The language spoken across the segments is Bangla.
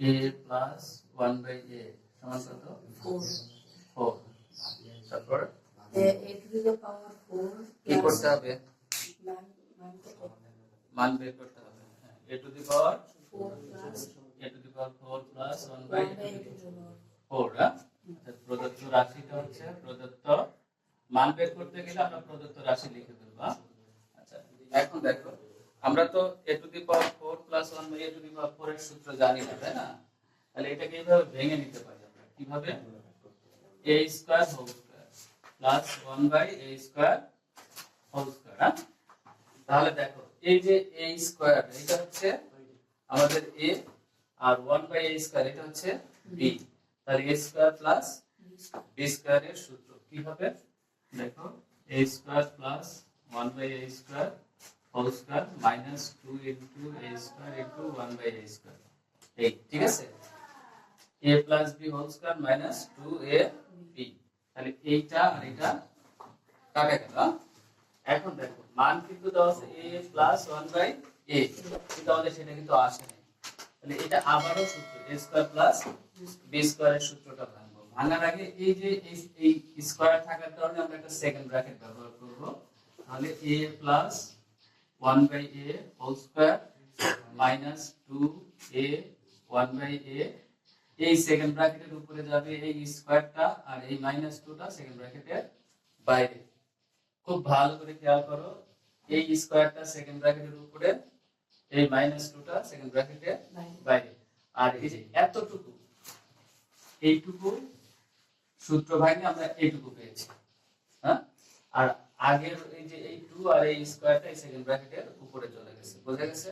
A plus one by A সমান কত? ফোর তারপর? কি করতে হবে? মান বের করতে হবে A to the power A to the power four plus one by. Four প্রদত্ত রাশিটা হচ্ছে প্রদত্ত মান বের করতে গেলে আমরা প্রদত্ত রাশি লিখে দেবো আচ্ছা এখন দেখো। আমরা তো A to the power four plus one by A to the power four এর সূত্র জানি না, তাই না? তাহলে এটাকে এইভাবে ভেঙে নিতে পারি আমরা। কীভাবে? A square whole square plus one by A square whole square তাহলে দেখো, এই যে এ স্কোয়ার এটা হচ্ছে আমাদের এ আর ওয়ান বাই এ স্কোয়ার এটা হচ্ছে বি তাহলে A square plus B square এর সূত্র কি হবে দেখো A square plus one by A square whole square minus two into A square into one by A square এই ঠিক আছে? A plus B whole square minus two A B তাহলে এইটা আর এটা কাটা গেল? এখন দেখো, মান কিন্তু দেওয়া আছে A plus one by A কিন্তু আমাদের সেটা কিন্তু আসে নাই। তাহলে এটা আবারও সূত্র এ স্কোয়ার প্লাস বি স্কোয়ারের সূত্রটা ভাঙবো। ভাঙার আগে এই যে এই স্কোয়ার থাকার কারণে আমরা একটা সেকেন্ড ব্র্যাকেট ব্যবহার করব। তাহলে a plus one by a whole square minus two a one by a এই সেকেন্ড ব্র্যাকেটের উপরে যাবে এই স্কোয়ারটা আর এই মাইনাস টুটা সেকেন্ড ব্র্যাকেটের বাইরে। খুব ভালো করে খেয়াল করো এই স্কোয়ারটা সেকেন্ড ব্র্যাকেটের উপরে এই মাইনাস টুটা সেকেন্ড ব্র্যাকেটের বাইরে। আর এই যে এতটুকু এইটুকু সূত্র ভাঙে আমরা এইটুকু পেয়েছি হ্যাঁ? আর আগের এই যে এই টু আর এই স্কোয়ারটা এই সেকেন্ড ব্র্যাকেটের উপরে চলে গেছে বোঝা গেছে?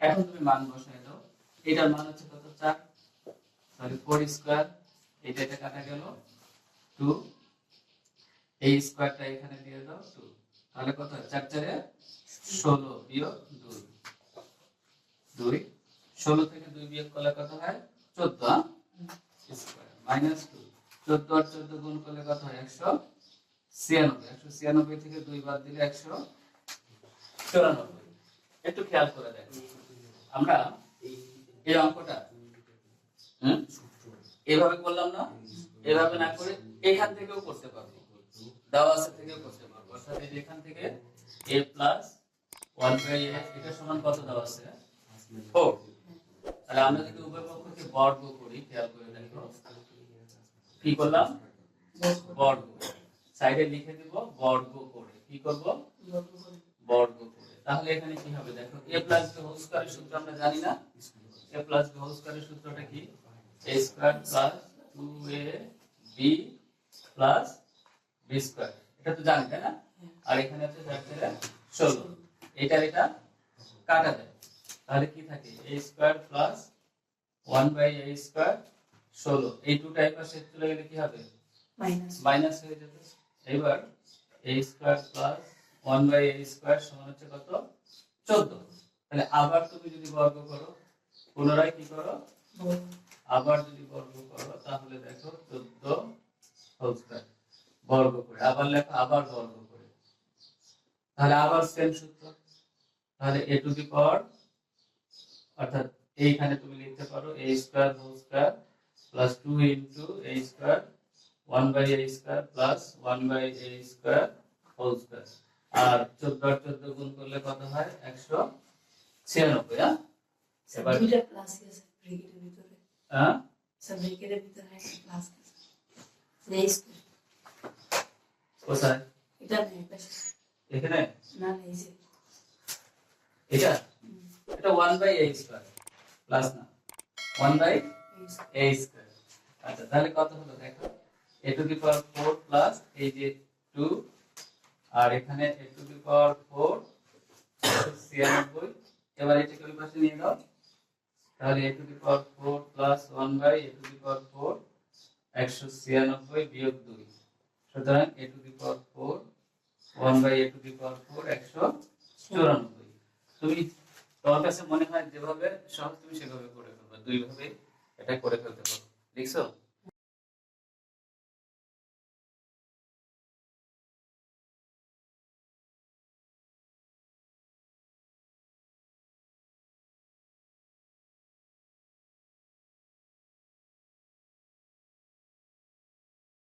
এখন তুমি মান বসাই দাও এটার মান হচ্ছে কত? চার। তাহলে ফোর স্কোয়ার এটা এটা কাটা গেল টু এই স্কোয়ারটা এখানে দিয়ে দাও টু তাহলে কত? হয়? চার চারে ষোলো বিয়োগ দুই। দুই। ষোলো থেকে দুই বিয়োগ করলে কত হয়? চোদ্দ স্কোয়ার মাইনাস টু চোদ্দ আর চোদ্দ গুণ করলে কত হয়? একশো। ছিয়ানব্বই, একশো ছিয়ানব্বই থেকে দুই বাদ দিলে একশো চুরানব্বই। একটু খেয়াল করে দেখো। আমরা এই অঙ্কটা এভাবে করলাম না, এভাবে না করে এখান থেকেও করতে পারব। দেওয়া আছে থেকেও করতে পারব। অর্থাৎ এখান থেকে এ প্লাস ওয়ান বাই এটা সমান কত দেওয়া আছে? ফোর তাহলে আমরা যদি উভয় পক্ষকে বর্গ করি, খেয়াল করে দেখো। কি করলাম? বর্গ। সাইডে লিখে দিব বর্গ করে। কি করব? বর্গ করে। তাহলে এখানে কি হবে দেখো? A প্লাস b হোল স্কয়ারের সূত্র আমরা জানি না। A প্লাস b হোল স্কয়ারের সূত্রটা কি? A square plus 2a b plus b square এটা তো জানি তাই না? আর এখানে হচ্ছে চার ষোলো। এটা এটা কাটা যায় তাহলে কি থাকে? A square plus 1 by a square ষোলো। এই দুটা এই পাশে চলে গেলে কি হবে? Minus. মাইনাস হয়ে যাবে। এবার a square plus one by a square সমান হচ্ছে কত? চোদ্দ। তাহলে আবার তুমি যদি বর্গ করো, পুনরায় কি করো? আবার যদি বর্গ করো, তাহলে দেখো চোদ্দ বর্গ করে, আবার লেখো আবার বর্গ করে। তাহলে আবার সেম সূত্র। তাহলে এ টু দি পাওয়ার অর্থাৎ এইখানে তুমি লিখতে পারো a square whole square plus two into a square one by a square plus one by a square whole square আর চোদ্দ আর চোদ্দ গুণ করলে কত হয়? একশো ছিয়ানব্বই হ্যাঁ? এবার হ্যাঁ? কোথায়? এখানে? না এটা? এটা one by a square plus না। ওয়ান বাই এ স্কয়ার আচ্ছা তাহলে কত হলো? দেখো। A to the power four plus এই যে টু আর এখানে এ টু দি পাওয়ার ফোর ছিয়ানব্বই। এবার এটাকে ওই পাশে নিয়ে দাও তাহলে a to the power four plus one by a to the power four একশো ছিয়ানব্বই বিয়োগ দুই। সুতরাং a to the power four one by a to the power four একশো চুরানব্বই। তুমি তোমার কাছে মনে হয় যেভাবে সহজ, তুমি সেভাবে করে ফেলবে দুই ভাবে এটা করে ফেলতে পারো। দেখছ?